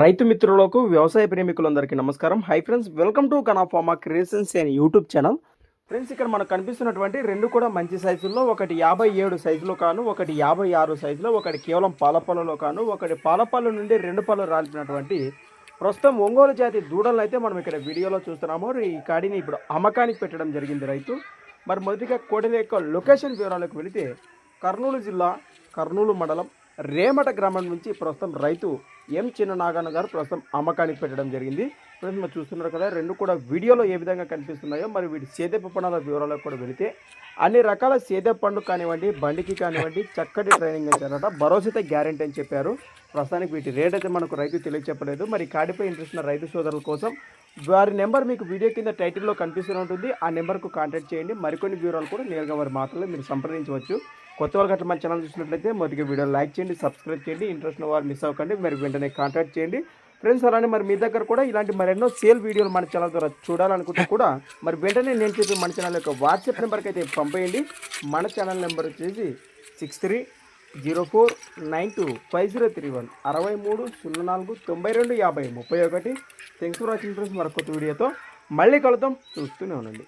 రైతు మిత్రులకు వ్యవసాయ ప్రేమికులందరికీ నమస్కారం. Hi friends welcome to కనాఫార్మా creations and YouTube channel friends ఇక్కడ మనకు కనిపిస్తున్నటువంటి రెండు కూడా మంచి సైజుల్లో ఒకటి యాభై ఏడు సైజులో కాను ఒకటి యాభై ఆరు సైజులో ఒకటి కేవలం పాలపల్లలో కాను ఒకటి పాలపల్లు నుండి రెండు పళ్ళు రాల్పినటువంటి ప్రస్తుతం ఒంగోలు జాతి దూడలను అయితే మనం ఇక్కడ వీడియోలో చూస్తున్నాము. ఈ కాడిని ఇప్పుడు అమ్మకానికి పెట్టడం జరిగింది రైతు. మరి మొదటిగా కోడెల యొక్క లొకేషన్ వివరాలకు వెళితే కర్నూలు జిల్లా కర్నూలు మండలం రేమట గ్రామం నుంచి ప్రస్తుతం రైతు ఎం చిన్ననాగన్న గారు ప్రస్తుతం అమ్మకానికి పెట్టడం జరిగింది. ఫ్రెండ్స్ మీరు చూస్తున్నారు కదా రెండు కూడా వీడియోలో ఏ విధంగా కనిపిస్తున్నాయో మరి వీటి సేద్యపు పనుల వివరాలకు కూడా వెళితే అన్ని రకాల సేద్య పండు కానివ్వండి బండికి కానివ్వండి చక్కటి ట్రైనింగ్ ఇచ్చారట. భరోసిత గ్యారంటీ అని చెప్పారు. ప్రస్తుతానికి వీటి రేట్ అయితే మనకు రైతు తెలియచెప్పలేదు. మరి కాడిపై ఇంట్రెస్ట్ ఉన్న రైతు సోదరుల కోసం వారి నెంబర్ మీకు వీడియో కింద టైటిల్లో కనిపిస్తూనే ఉంటుంది. ఆ నెంబర్కు కాంటాక్ట్ చేయండి. మరికొన్ని వివరాలు కూడా నేరుగా వారి మాటల్లో మీరు సంప్రదించవచ్చు. కొత్త వాళ్ళు గట్రా మన ఛానల్ చూసినట్లయితే మొదటిగా వీడియో లైక్ చేయండి సబ్స్క్రైబ్ చేయండి ఇంట్రెస్ట్ ఉన్న వారు మిస్ అవ్వకండి మరి వెంటనే కాంటాక్ట్ చేయండి. ఫ్రెండ్స్ అలానే మరి మీ దగ్గర కూడా ఇలాంటి మరెన్నో సేల్ వీడియోలు మన ఛానల్ ద్వారా చూడాలనుకుంటే కూడా మరి వెంటనే నేను చెప్పి మన ఛానల్ యొక్క వాట్సాప్ నెంబర్కి అయితే పంపేయండి. మన ఛానల్ నెంబర్ వచ్చేసి six three zero four nine two five zero three one అరవై మూడు సున్నా నాలుగు తొంభై రెండు యాభై ముప్పై ఒకటి. థ్యాంక్స్ ఫర్ వాచింగ్ ఫ్రెండ్స్ మరొక కొత్త వీడియోతో మళ్ళీ కలుద్దాం. చూస్తూనే ఉండండి.